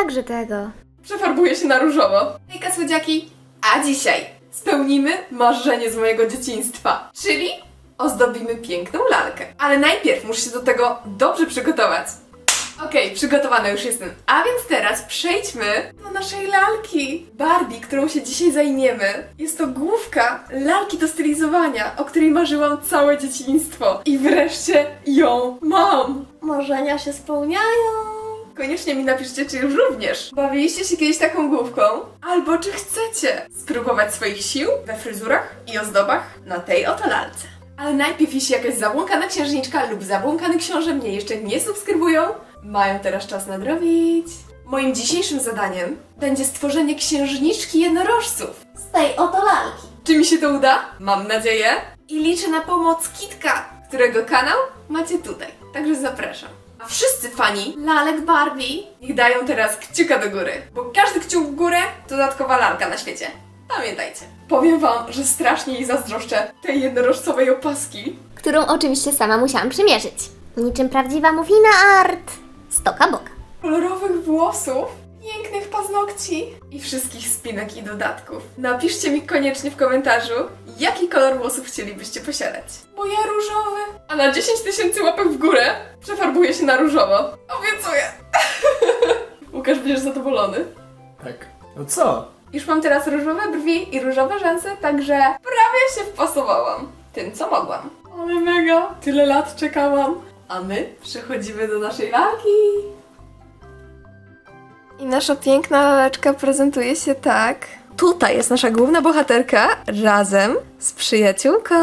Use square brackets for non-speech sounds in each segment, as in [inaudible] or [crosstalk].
Także tego. Przefarbuję się na różowo. Hejka słodziaki, a dzisiaj spełnimy marzenie z mojego dzieciństwa, czyli ozdobimy piękną lalkę. Ale najpierw muszę się do tego dobrze przygotować. Okej, przygotowana już jestem. A więc teraz przejdźmy do naszej lalki. Barbie, którą się dzisiaj zajmiemy. Jest to główka lalki do stylizowania, o której marzyłam całe dzieciństwo. I wreszcie ją mam. Marzenia się spełniają. Koniecznie mi napiszcie, czy już również bawiliście się kiedyś taką główką, albo czy chcecie spróbować swoich sił we fryzurach i ozdobach na tej oto lalce. Ale najpierw, jeśli jakaś zabłąkana księżniczka lub zabłąkany książę mnie jeszcze nie subskrybują, mają teraz czas nadrobić. Moim dzisiejszym zadaniem będzie stworzenie księżniczki jednorożców z tej oto lalki. Czy mi się to uda? Mam nadzieję. I liczę na pomoc Kitka, którego kanał macie tutaj. Także zapraszam. A wszyscy fani lalek Barbie niech dają teraz kciuka do góry, bo każdy kciuk w górę to dodatkowa lalka na świecie. Pamiętajcie. Powiem wam, że strasznie jej zazdroszczę tej jednorożcowej opaski. Którą oczywiście sama musiałam przymierzyć. Niczym prawdziwa mufina art. Stoka boka. kolorowych włosów, pięknych paznokci i wszystkich spinek i dodatków. Napiszcie mi koniecznie w komentarzu, jaki kolor włosów chcielibyście posiadać. Bo ja różowy. A na 10 tysięcy łapek w górę przefarbuję się na różowo. Obiecuję. [laughs] Łukasz, będziesz zadowolony? Tak. No co? Już mam teraz różowe brwi i różowe rzęsy, także prawie się wpasowałam tym, co mogłam. Ale mega! Tyle lat czekałam. A my przechodzimy do naszej lalki. Nasza piękna laleczka prezentuje się tak. Tutaj jest nasza główna bohaterka razem z przyjaciółką.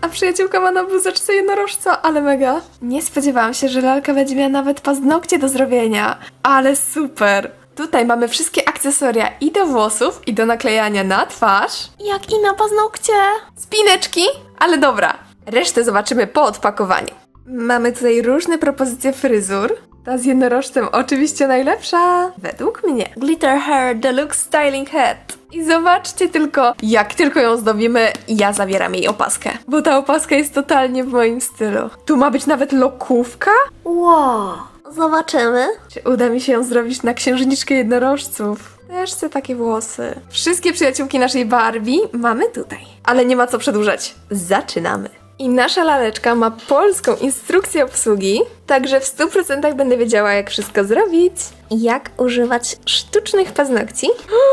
A przyjaciółka ma na bluzeczce jednorożca, ale mega. Nie spodziewałam się, że lalka będzie miała nawet paznokcie do zrobienia. Ale super! Tutaj mamy wszystkie akcesoria i do włosów, i do naklejania na twarz, jak i na paznokcie. Spineczki, ale dobra. Resztę zobaczymy po odpakowaniu. Mamy tutaj różne propozycje fryzur. Ta z jednorożcem oczywiście najlepsza, według mnie. Glitter Hair Deluxe Styling Head. I zobaczcie tylko, jak tylko ją zdobimy, ja zabieram jej opaskę. Bo ta opaska jest totalnie w moim stylu. Tu ma być nawet lokówka? Wow. Zobaczymy. Czy uda mi się ją zrobić na księżniczkę jednorożców? Też chcę takie włosy. Wszystkie przyjaciółki naszej Barbie mamy tutaj. Ale nie ma co przedłużać. Zaczynamy. I nasza laleczka ma polską instrukcję obsługi, także w 100% będę wiedziała, jak wszystko zrobić. Jak używać sztucznych paznokci.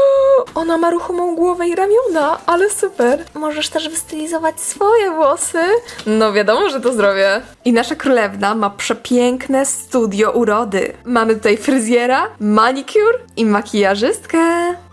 [gasps] Ona ma ruchomą głowę i ramiona, ale super. Możesz też wystylizować swoje włosy. No wiadomo, że to zrobię. I nasza królewna ma przepiękne studio urody. Mamy tutaj fryzjera, manicure i makijażystkę.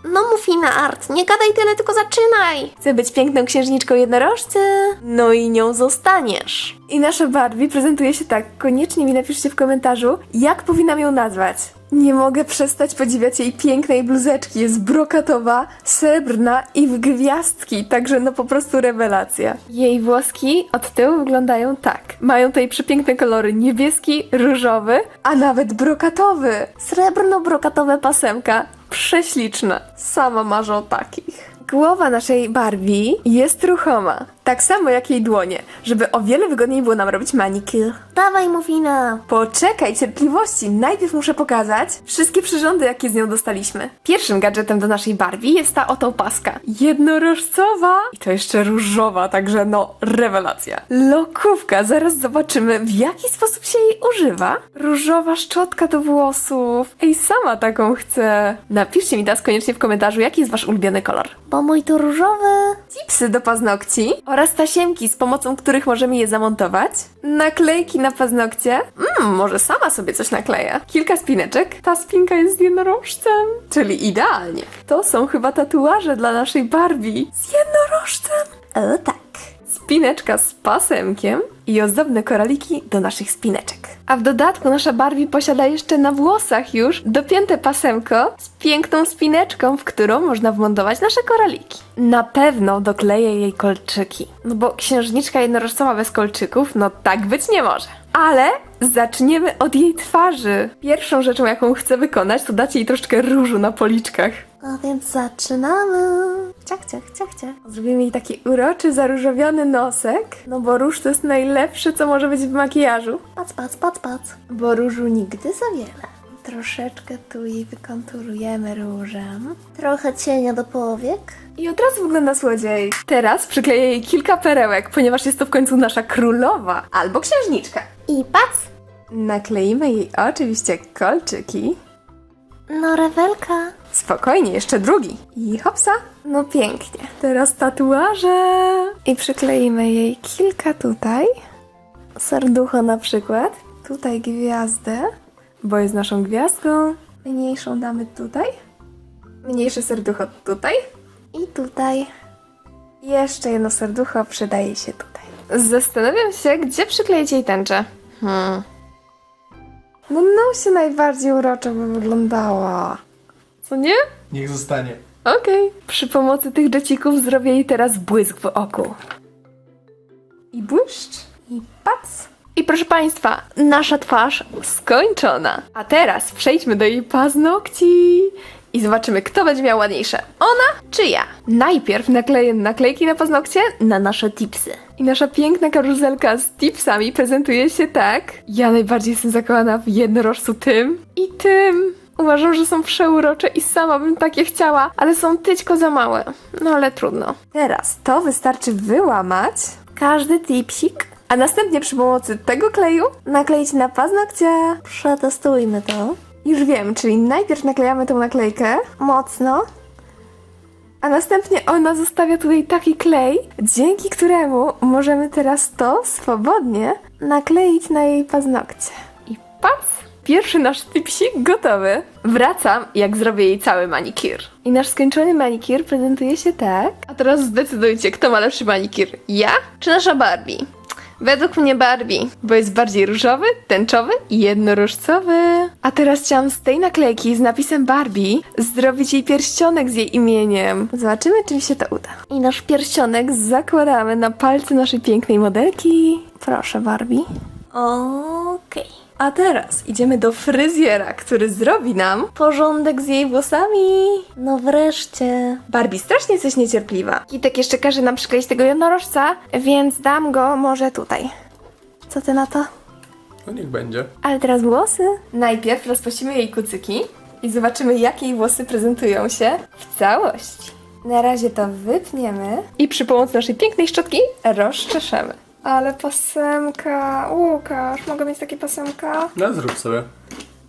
No mufina art. Nie gadaj tyle, tylko zaczynaj. Chcę być piękną księżniczką jednorożcy. No i nią zostaniesz. I nasza Barbie prezentuje się tak. Koniecznie mi napiszcie w komentarzu, jak powinnam ją nazwać. Nie mogę przestać podziwiać jej pięknej bluzeczki. Jest brokatowa, srebrna i w gwiazdki, także no po prostu rewelacja. Jej włoski od tyłu wyglądają tak. Mają tutaj przepiękne kolory niebieski, różowy, a nawet brokatowy. Srebrno-brokatowe pasemka. Prześliczne. Sama marzę o takich. Głowa naszej Barbie jest ruchoma, tak samo jak jej dłonie, żeby o wiele wygodniej było nam robić manicure. Dawaj mufina. Poczekaj cierpliwości, najpierw muszę pokazać wszystkie przyrządy, jakie z nią dostaliśmy. Pierwszym gadżetem do naszej Barbie jest ta oto opaska. Jednorożcowa i to jeszcze różowa, także no rewelacja. Lokówka, zaraz zobaczymy w jaki sposób się jej używa. Różowa szczotka do włosów. Ej, sama taką chcę. Napiszcie mi teraz koniecznie w komentarzu, jaki jest wasz ulubiony kolor. Bo mój to różowy. Chipsy do paznokci oraz tasiemki, z pomocą których możemy je zamontować. Naklejki na paznokcie. Mmm, może sama sobie coś nakleję. Kilka spineczek. Ta spinka jest z jednorożcem. Czyli idealnie. To są chyba tatuaże dla naszej Barbie. Z jednorożcem. O tak. Spineczka z pasemkiem i ozdobne koraliki do naszych spineczek. A w dodatku nasza Barbie posiada jeszcze na włosach już dopięte pasemko z piękną spineczką, w którą można wmontować nasze koraliki. Na pewno dokleję jej kolczyki, no bo księżniczka jednorożcowa bez kolczyków, no tak być nie może. Ale zaczniemy od jej twarzy. Pierwszą rzeczą, jaką chcę wykonać, to dać jej troszeczkę różu na policzkach. A więc zaczynamy. Ciach, ciach, ciach, ciach. Zrobimy jej taki uroczy, zaróżowiony nosek, no bo róż to jest najlepsze, co może być w makijażu. Pac, pac, pac, pac. Bo różu nigdy za wiele. troszeczkę tu jej wykonturujemy różem. Trochę cienia do powiek. I od razu wygląda słodziej. Teraz przykleję jej kilka perełek, ponieważ jest to w końcu nasza królowa albo księżniczka. I pac! Nakleimy jej oczywiście kolczyki. No, rewelka. Spokojnie, jeszcze drugi. I hopsa. No pięknie. Teraz tatuaże. I przykleimy jej kilka tutaj. Serducho na przykład. Tutaj gwiazdę, bo jest naszą gwiazdką. Mniejszą damy tutaj. Mniejsze serducho tutaj. I tutaj. Jeszcze jedno serducho przydaje się tutaj. Zastanawiam się, gdzie przykleić jej tęczę. Hmm. No, no się najbardziej uroczo by wyglądała. Co nie? Niech zostanie. Okej. Przy pomocy tych dżecików zrobię jej teraz błysk w oku. I błyszcz. I pac. I proszę Państwa, nasza twarz skończona. A teraz przejdźmy do jej paznokci. I zobaczymy, kto będzie miał ładniejsze. Ona czy ja? Najpierw nakleję naklejki na paznokcie na nasze tipsy. I nasza piękna karuzelka z tipsami prezentuje się tak. Ja najbardziej jestem zakochana w jednorożcu tym i tym. Uważam, że są przeurocze i sama bym takie chciała, ale są tyćko za małe. No ale trudno. Teraz to wystarczy wyłamać każdy tipsik, a następnie przy pomocy tego kleju nakleić na paznokcie. Przetestujmy to. Już wiem, czyli najpierw naklejamy tą naklejkę mocno, a następnie ona zostawia tutaj taki klej, dzięki któremu możemy teraz to swobodnie nakleić na jej paznokcie. I pac! Pierwszy nasz tipsik gotowy. Wracam, jak zrobię jej cały manikir. I nasz skończony manikir prezentuje się tak. A teraz zdecydujcie, kto ma lepszy manikir. Ja czy nasza Barbie? Według mnie Barbie, bo jest bardziej różowy, tęczowy i jednorożcowy. A teraz chciałam z tej naklejki z napisem Barbie zrobić jej pierścionek z jej imieniem. Zobaczymy, czy mi się to uda. I nasz pierścionek zakładamy na palce naszej pięknej modelki. Proszę, Barbie. Okej. A teraz idziemy do fryzjera, który zrobi nam porządek z jej włosami. No wreszcie. Barbie strasznie jesteś niecierpliwa. Kitek jeszcze każe nam przykleić tego jednorożca, więc dam go może tutaj. Co ty na to? No niech będzie. Ale teraz włosy. Najpierw rozpuścimy jej kucyki i zobaczymy, jak jej włosy prezentują się w całości. Na razie to wypniemy i przy pomocy naszej pięknej szczotki rozczeszemy. Ale pasemka, Łukasz, mogę mieć takie pasemka? No zrób sobie.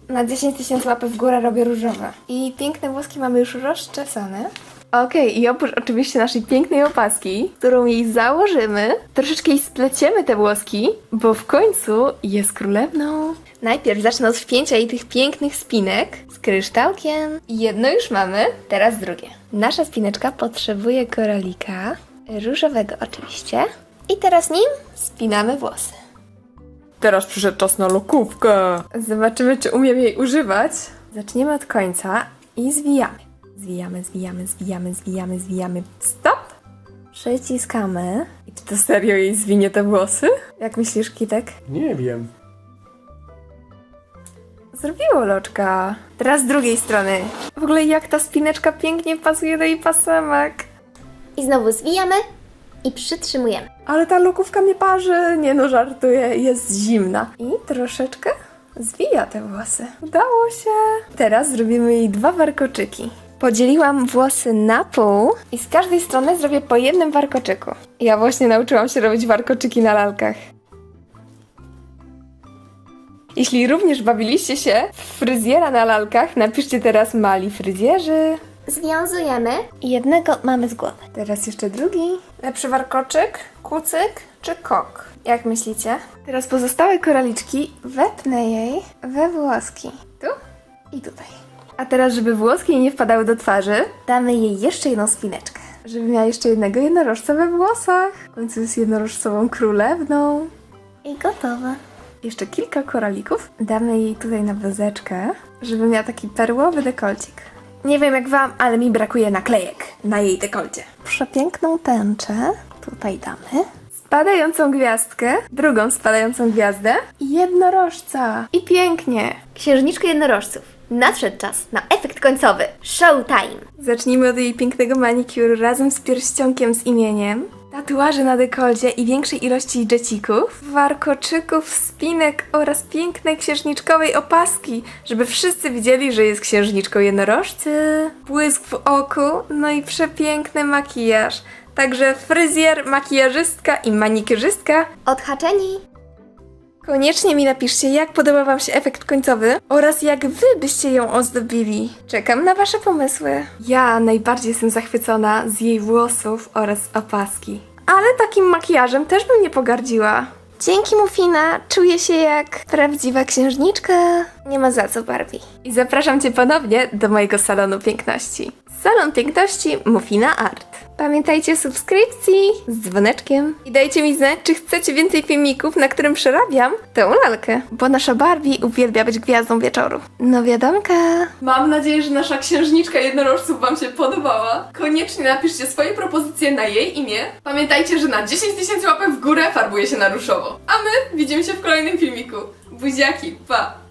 Na 10 tysięcy łapy w górę robię różowe. I piękne włoski mamy już rozczesane. Okej, i oprócz oczywiście naszej pięknej opaski, którą jej założymy, troszeczkę jej spleciemy te włoski, bo w końcu jest królewną. Najpierw zacznę od wpięcia jej tych pięknych spinek z kryształkiem. Jedno już mamy, teraz drugie. Nasza spineczka potrzebuje koralika, różowego oczywiście. I teraz nim spinamy włosy. Teraz przyszedł czas na lokówkę. Zobaczymy, czy umiem jej używać. Zaczniemy od końca i zwijamy. Zwijamy, zwijamy, zwijamy, zwijamy, zwijamy. Stop! Przyciskamy. I czy to serio jej zwinie te włosy? Jak myślisz, Kitek? Nie wiem. Zrobiło loczka. Teraz z drugiej strony. W ogóle jak ta spineczka pięknie pasuje do jej pasemek. I znowu zwijamy i przytrzymujemy. Ale ta lokówka mnie parzy. Nie no, żartuję, jest zimna. I troszeczkę zwija te włosy. Udało się. Teraz zrobimy jej dwa warkoczyki. Podzieliłam włosy na pół i z każdej strony zrobię po jednym warkoczyku. Ja właśnie nauczyłam się robić warkoczyki na lalkach. Jeśli również bawiliście się w fryzjera na lalkach, napiszcie teraz mali fryzjerzy. Związujemy. I jednego mamy z głowy. Teraz jeszcze drugi. Lepszy warkoczyk, kucyk czy kok? Jak myślicie? Teraz pozostałe koraliczki wepnę jej we włoski. Tu i tutaj. A teraz, żeby włoski jej nie wpadały do twarzy, damy jej jeszcze jedną spineczkę. Żeby miała jeszcze jednego jednorożca we włosach. W końcu jest jednorożcową królewną. I gotowe. Jeszcze kilka koralików. Damy jej tutaj na wezeczkę, żeby miała taki perłowy dekolcik. Nie wiem jak wam, ale mi brakuje naklejek na jej dekolcie. Przepiękną tęczę tutaj damy. Spadającą gwiazdkę, drugą spadającą gwiazdę i jednorożca. I pięknie. Księżniczko jednorożców. Nadszedł czas na efekt końcowy. Showtime. Zacznijmy od jej pięknego manikuru razem z pierścionkiem z imieniem. Tatuaże na dekolcie i większej ilości dżecików, warkoczyków, spinek oraz pięknej księżniczkowej opaski, żeby wszyscy widzieli, że jest księżniczką jednorożcy. Błysk w oku, no i przepiękny makijaż. Także fryzjer, makijażystka i manikiurzystka Odhaczeni. Koniecznie mi napiszcie, jak podoba Wam się efekt końcowy oraz jak Wy byście ją ozdobili. Czekam na Wasze pomysły. Ja najbardziej jestem zachwycona z jej włosów oraz opaski. Ale takim makijażem też bym nie pogardziła. Dzięki Mufina czuję się jak prawdziwa księżniczka. Nie ma za co, Barbie. I zapraszam Cię ponownie do mojego salonu piękności. Salon piękności Mufina Art. Pamiętajcie o subskrypcji z dzwoneczkiem. I dajcie mi znać, czy chcecie więcej filmików, na którym przerabiam tę lalkę. Bo nasza Barbie uwielbia być gwiazdą wieczoru. No wiadomka. Mam nadzieję, że nasza księżniczka jednorożców Wam się podobała. Koniecznie napiszcie swoje propozycje na jej imię. Pamiętajcie, że na 10 tysięcy łapek w górę farbuje się na różowo. A my widzimy się w kolejnym filmiku. Buziaki, pa!